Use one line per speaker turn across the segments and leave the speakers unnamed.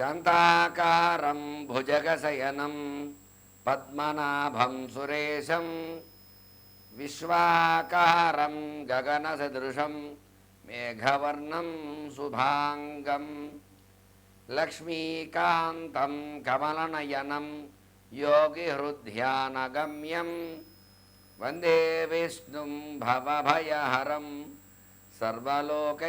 శాంతాకారం భుజగశయనం పద్మనాభం సురేశం విశ్వాకారం గగనసదృశం మేఘవర్ణం శుభాంగం లక్ష్మీకాంతం కమలనయనం యోగిహృద్ధ్యానగమ్యం వందే విష్ణుం భవభయహరం సర్వలోకైకనాథం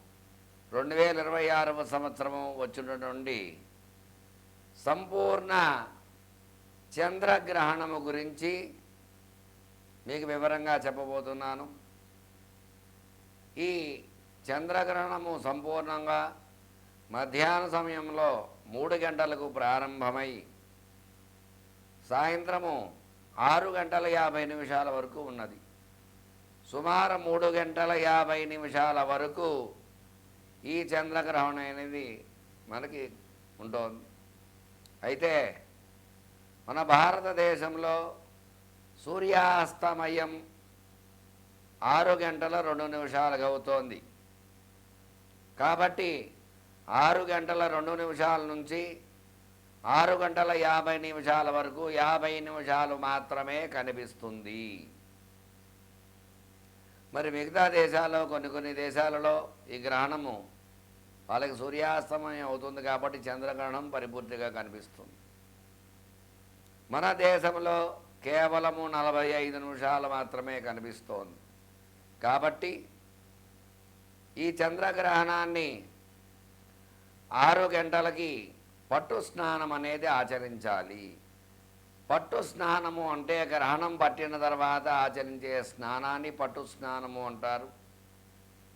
రెండు వేల ఇరవై ఆరవ సంవత్సరము వచ్చినటువంటి సంపూర్ణ చంద్రగ్రహణము గురించి మీకు వివరంగా చెప్పబోతున్నాను. ఈ చంద్రగ్రహణము సంపూర్ణంగా మధ్యాహ్న సమయంలో మూడు గంటలకు ప్రారంభమై సాయంత్రము ఆరు గంటల యాభై నిమిషాల వరకు ఉన్నది. సుమారు మూడు గంటల యాభై నిమిషాల వరకు ఈ చంద్రగ్రహణం అనేది మనకి ఉంటుంది. అయితే మన భారతదేశంలో సూర్యాస్తమయం ఆరు గంటల రెండు నిమిషాలుగా అవుతోంది కాబట్టి ఆరు గంటల రెండు నిమిషాల నుంచి ఆరు గంటల యాభై నిమిషాల వరకు యాభై నిమిషాలు మాత్రమే కనిపిస్తుంది. మరి మిగతా దేశాల్లో కొన్ని కొన్ని దేశాలలో ఈ గ్రహణము వాళ్ళకి సూర్యాస్తమయం అవుతుంది కాబట్టి చంద్రగ్రహణం పరిపూర్తిగా కనిపిస్తుంది. మన దేశంలో కేవలము నలభై ఐదు నిమిషాలు మాత్రమే కనిపిస్తోంది. కాబట్టి ఈ చంద్రగ్రహణాన్ని ఆరు గంటలకి పట్టు స్నానం అనేది ఆచరించాలి. పట్టు స్నానము అంటే గ్రహణం పట్టిన తర్వాత ఆచరించే స్నానాన్ని పట్టు స్నానము అంటారు.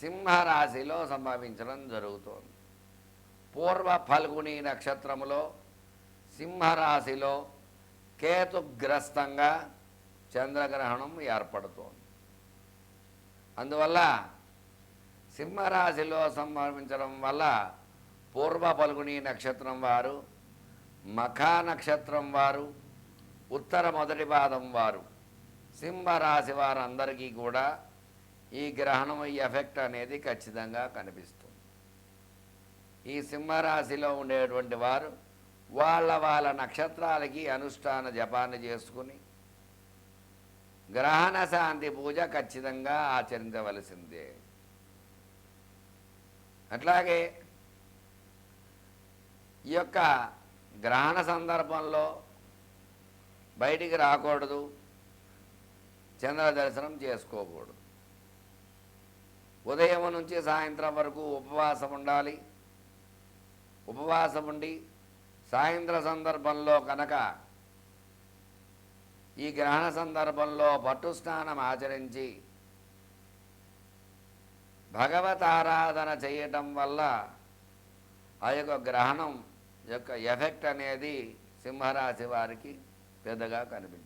సింహరాశిలో సంభవించడం జరుగుతోంది. పూర్వ ఫల్గుని నక్షత్రములో సింహరాశిలో కేతుగ్రస్తంగా చంద్రగ్రహణం ఏర్పడుతోంది. అందువల్ల సింహరాశిలో సంభవించడం వల్ల పూర్వ ఫల్గుని నక్షత్రం వారు మఖా నక్షత్రం వారు ఉత్తర మొదటి పాదం వారు సింహరాశి వారందరికీ కూడా ఈ గ్రహణం ఈ ఎఫెక్ట్ అనేది ఖచ్చితంగా కనిపిస్తుంది. ఈ సింహరాశిలో ఉండేటువంటి వారు వాళ్ళ వాళ్ళ నక్షత్రాలకి అనుష్ఠాన జపాన్ని చేసుకుని గ్రహణ శాంతి పూజ ఖచ్చితంగా ఆచరించవలసిందే. అట్లాగే ఈ యొక్క గ్రహణ సందర్భంలో బయటికి రాకూడదు. చంద్ర దర్శనం చేసుకోకూడదు. ఉదయం నుంచి సాయంత్రం వరకు ఉపవాసం ఉండాలి. ఉపవాసం ఉండి సాయంత్ర సందర్భంలో కనుక ఈ గ్రహణ సందర్భంలో పట్టు స్నానం ఆచరించి భగవత్ ఆరాధన చేయటం వల్ల ఆ యొక్క గ్రహణం యొక్క ఎఫెక్ట్ అనేది సింహరాశి వారికి పెద్దగా కనిపించింది.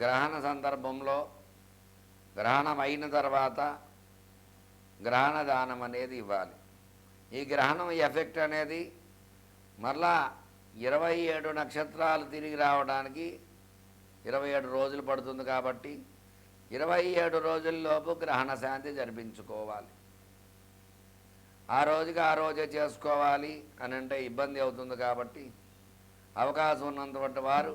గ్రహణ సందర్భంలో గ్రహణం అయిన తర్వాత గ్రహణ దానం అనేది ఇవ్వాలి. ఈ గ్రహణం ఎఫెక్ట్ అనేది మరలా ఇరవై ఏడు నక్షత్రాలు తిరిగి రావడానికి ఇరవై ఏడు రోజులు పడుతుంది కాబట్టి ఇరవై ఏడు రోజుల్లోపు గ్రహణ శాంతి జరిపించుకోవాలి. ఆ రోజుకి ఆ రోజే చేసుకోవాలి అని అంటే ఇబ్బంది అవుతుంది కాబట్టి అవకాశం ఉన్నటువంటి వారు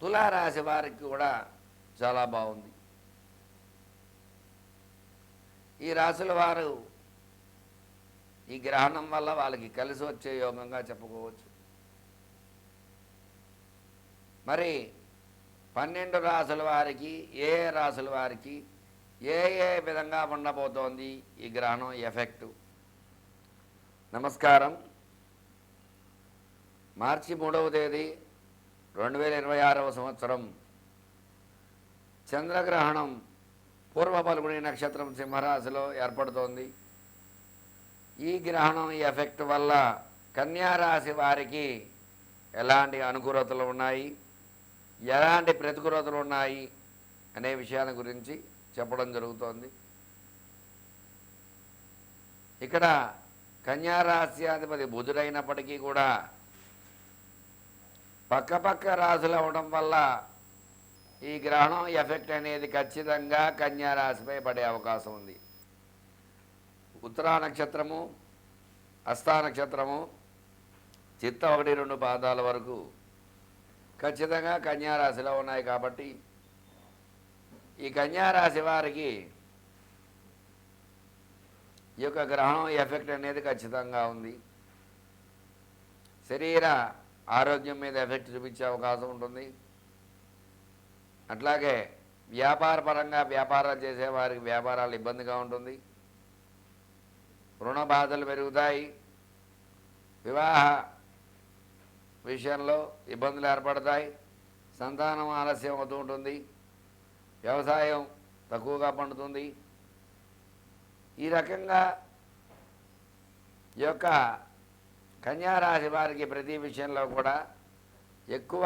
తులారాశి వారికి కూడా చాలా బాగుంది. ఈ రాశుల వారు ఈ గ్రహణం వల్ల వాళ్ళకి కలిసి వచ్చే యోగంగా చెప్పుకోవచ్చు. మరి పన్నెండు రాసుల వారికి ఏ ఏ రాసుల వారికి ఏ ఏ విధంగా ఉండబోతోంది ఈ గ్రహణం ఎఫెక్టు? నమస్కారం. మార్చి మూడవ తేదీ రెండు వేల ఇరవై ఆరవ సంవత్సరం చంద్రగ్రహణం పూర్వ పలుగుని నక్షత్రం సింహరాశిలో ఏర్పడుతోంది. ఈ గ్రహణం ఎఫెక్ట్ వల్ల కన్యారాశి వారికి ఎలాంటి అనుకూలతలు ఉన్నాయి ఎలాంటి ప్రతికూలతలు ఉన్నాయి అనే విషయాన్ని గురించి చెప్పడం జరుగుతోంది. ఇక్కడ కన్యారాశ్యాధిపతి బుధుడైనప్పటికీ కూడా పక్క పక్క రాశులు అవ్వడం వల్ల ఈ గ్రహణం ఎఫెక్ట్ అనేది ఖచ్చితంగా కన్యారాశిపై పడే అవకాశం ఉంది. ఉత్తరా నక్షత్రము అస్థా నక్షత్రము చిత్త ఒకటి రెండు పాదాల వరకు ఖచ్చితంగా కన్యారాశిలో ఉన్నాయి కాబట్టి ఈ కన్యారాశి వారికి ఈ యొక్క గ్రహణం ఎఫెక్ట్ అనేది ఖచ్చితంగా ఉంది. శరీర ఆరోగ్యం మీద ఎఫెక్ట్ చూపించే అవకాశం ఉంటుంది. అట్లాగే వ్యాపార పరంగా వ్యాపారాలు చేసే వారికి వ్యాపారాలు ఇబ్బందిగా ఉంటుంది. రుణ బాధలు పెరుగుతాయి. వివాహ విషయంలో ఇబ్బందులు ఏర్పడతాయి. సంతానం ఆలస్యం అవుతూ ఉంటుంది. వ్యవసాయం తక్కువగా పండుతుంది. ఈ రకంగా ఈ యొక్క కన్యారాశి వారికి ప్రతి విషయంలో కూడా ఎక్కువ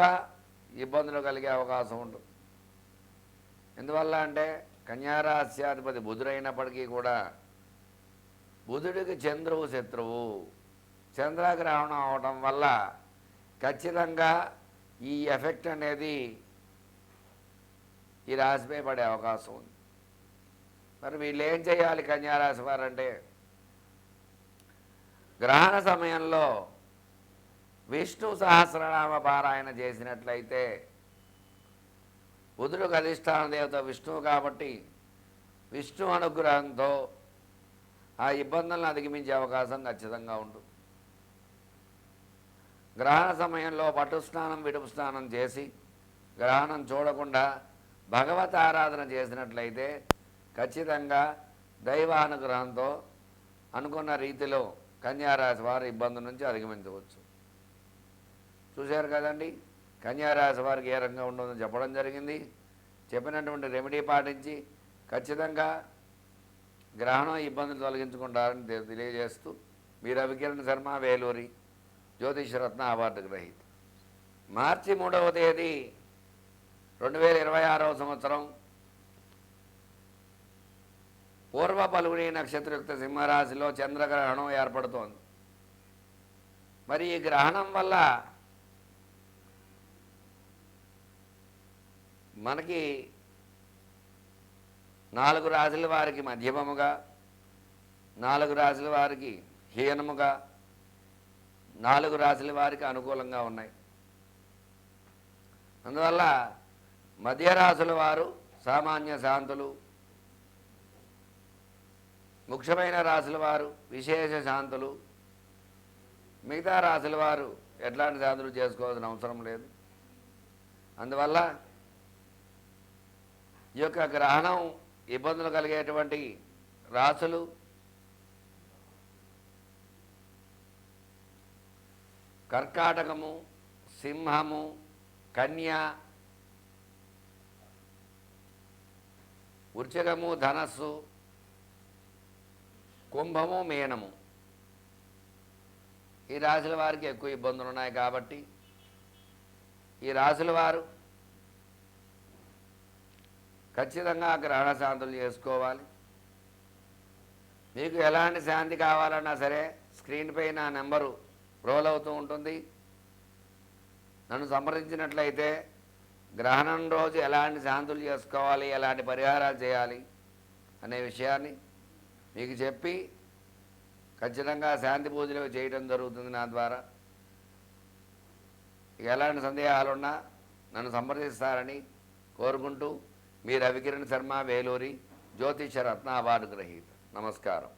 ఇబ్బందులు కలిగే అవకాశం ఉంటుంది ఎందువల్ల అంటే కన్యారాశ్యాధిపతి బుధుడైనప్పటికీ కూడా బుధుడికి చంద్రువు శత్రువు. చంద్రగ్రహణం అవడం వల్ల ఖచ్చితంగా ఈ ఎఫెక్ట్ అనేది ఈ రాశిపై పడే అవకాశం ఉంది. మరి వీళ్ళు ఏం చేయాలి కన్యారాశి వారంటే గ్రహణ సమయంలో విష్ణు సహస్రనామ పారాయణ చేసినట్లయితే బుధుడికి అధిష్టాన దేవత విష్ణువు కాబట్టి విష్ణు అనుగ్రహంతో ఆ ఇబ్బందులను అధిగమించే అవకాశం ఖచ్చితంగా ఉంటుంది గ్రహణ సమయంలో పట్టు స్నానం విడుపు స్నానం చేసి గ్రహణం చూడకుండా భగవత్ ఆరాధన చేసినట్లయితే ఖచ్చితంగా దైవానుగ్రహంతో అనుకున్న రీతిలో కన్యారాశి వారి ఇబ్బంది నుంచి అధిగమించవచ్చు. చూశారు కదండి? కన్యారాశి వారికి ఏ రంగం ఉంటుందో చెప్పడం జరిగింది. చెప్పినటువంటి రెమెడీ పాటించి ఖచ్చితంగా గ్రహణం ఇబ్బందులు తొలగించుకుంటారని తెలియజేస్తూ మీరు అవికిరణ్ శర్మ వేలూరి జ్యోతిషరత్న అవార్డు గ్రహీత. మార్చి మూడవ తేదీ రెండు వేల ఇరవై ఆరవ సంవత్సరం పూర్వ పలుగుని నక్షత్రయుక్త సింహరాశిలో చంద్రగ్రహణం ఏర్పడుతోంది. మరి ఈ గ్రహణం వల్ల మనకి నాలుగు రాశుల వారికి మధ్యమముగా నాలుగు రాశుల వారికి హీనముగా నాలుగు రాశుల వారికి అనుకూలంగా ఉన్నాయి. అందువల్ల మధ్యరాశుల వారు సామాన్య శాంతులు ముఖ్యమైన రాసుల వారు విశేష శాంతులు. మిగతా రాసుల వారు ఎట్లాంటి శాంతులు చేసుకోవాల్సిన అవసరం లేదు. అందువల్ల ఈ యొక్క గ్రహణం ఇబ్బందులు కలిగేటువంటి రాశులు కర్కాటకము సింహము కన్య వృచకము ధనస్సు కుంభము మీనము. ఈ రాశుల వారికి ఎక్కువ ఇబ్బందులు ఉన్నాయి కాబట్టి ఈ రాశుల వారు ఖచ్చితంగా గ్రహణ శాంతులు చేసుకోవాలి. మీకు ఎలాంటి శాంతి కావాలన్నా సరే స్క్రీన్ పై నా నెంబరు రోల్ అవుతూ ఉంటుంది. నన్ను సంప్రదించినట్లయితే గ్రహణం రోజు ఎలాంటి శాంతులు చేసుకోవాలి ఎలాంటి పరిహారాలు చేయాలి అనే విషయాన్ని మీకు చెప్పి ఖచ్చితంగా శాంతి పూజలు చేయడం జరుగుతుంది నా ద్వారా. ఎలాంటి సందేహాలున్నా నన్ను సంప్రదిస్తారని కోరుకుంటూ మీ రవికిరణ్ శర్మ వేలూరి జ్యోతిష రత్న అవార్డు గ్రహీత. నమస్కారం.